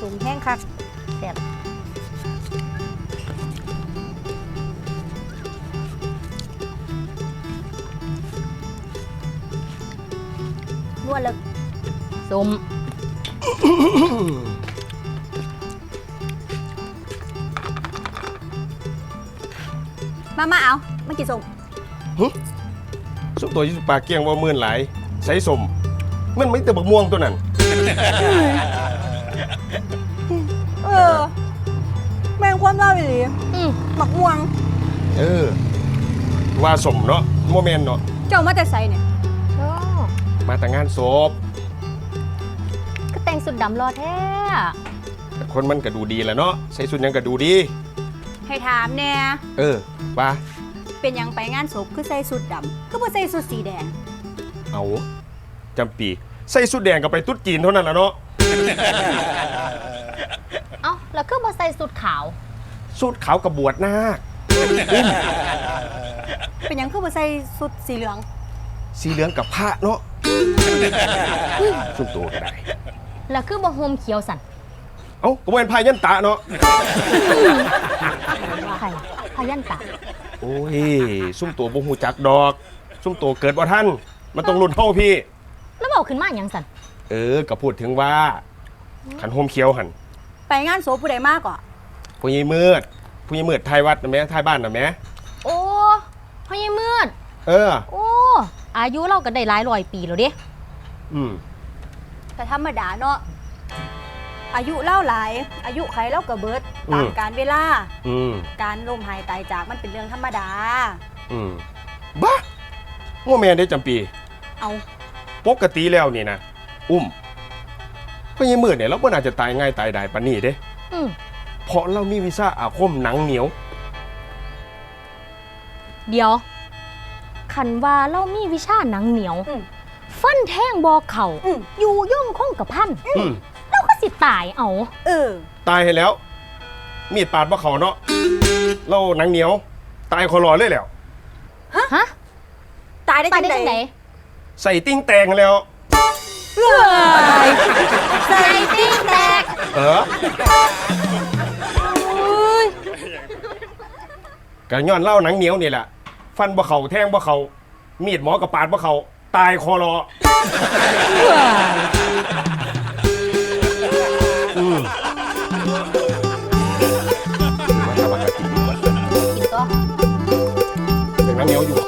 สูงแห้งคักแซ่บนวดเลยสมมามาเอามากี่ส่งสุกตัวยี่สิบปากเกี้ยงว่ามื่นหลายใส่สมมันไม่แต่บักม่วงตัวนั้นเออ แม่งความเล่าอยู่ดีอืมหมักม่วง เออ ว่าสมเนาะโมเมนเนาะเจ้ามาแต่ใส่เนี่ยโอ้มาแต่งานศพก็แต่งสุดดำรอแท้แต่คนมันก็ดูดีแหละเนาะใส่สุดหยังก็ดูดี ให้ถามเนี่ยเออว่าเป็นหยังไปงานศพคือใส่สุดดำคือบ่ใส่สุดสีแดง เอาจำปี ใส่สุดแดงก็ไปตุ๊ดจีนเท่านั้นแหละเนาะ เอ้าแล้วคือมาใส่สุดขาว สุดขาวกับบวชนาคเป็นหยังคือบ่ใส่สุดสีเหลือง สีเหลืองกับผ้าเนาะสุดตัวก็ได้ แล้วคือบ่โฮมเขียวสันเอ้าก็เป็นพายันตะเนาะไข่พายันตะโอ้ยซุ่มตัวบ่หูจักดอก ซุ่มตัวเกิดว่าท่านมันต้องรุ่นเท่าพี่ แล้วบอกขึ้นมาอย่างสันเออก็พูดถึงว่าขันโฮมเคียวหัน ไปงานศพผู้ใดมากกว่าผู้ใหญ่มืด ผู้ใหญ่มืดไทยวัดนะแม่ไทยบ้านนะแม่โอ้พ่อใหญ่มืด เออ โอ้ อายุเราก็ได้หลายร้อยปีแล้วเด้อืมแต่ธรรมดาเนาะอายุเล่าหลาย อายุไขเล่ากระเบิดตามการเวลา อืมการล้มหายตายจากมันเป็นเรื่องธรรมดา อืมบ้าโง่แม่ได้จำปี เอา ปกติแล้วนี่นะ อุ้ม ผู้ใหญ่มืดเนี่ยเราก็น่าจะตายง่ายตายได้ปานนี้เด้อืมเพราะเรามีวีซ่าอาคมหนังเหนียว เดี๋ยวคันว่าเรามีวิชาหนังเหนียว อืม ฟันแท่งบอเข่าอืม อยู่ย่งคงกับพันอืมเราก็สิตายเอาเออ ตายให้แล้ว มีดปาดบ่เขาเนาะเราหนังเหนียว ตายคอรอเลยแล้ว ฮะตายได้ตายจังได้จังไหนใส่ติ้งแตงแล้ว เฮ้ยใส่ติ้งแตกเอออุ้ย้อนเล่าหนังเหนียวนี่แหละฟันบ่เขาแทงบ่เขามีดหมอกระปาดบ่เขาตายคอรอเฮ้ยนั่งเหนียวอยู่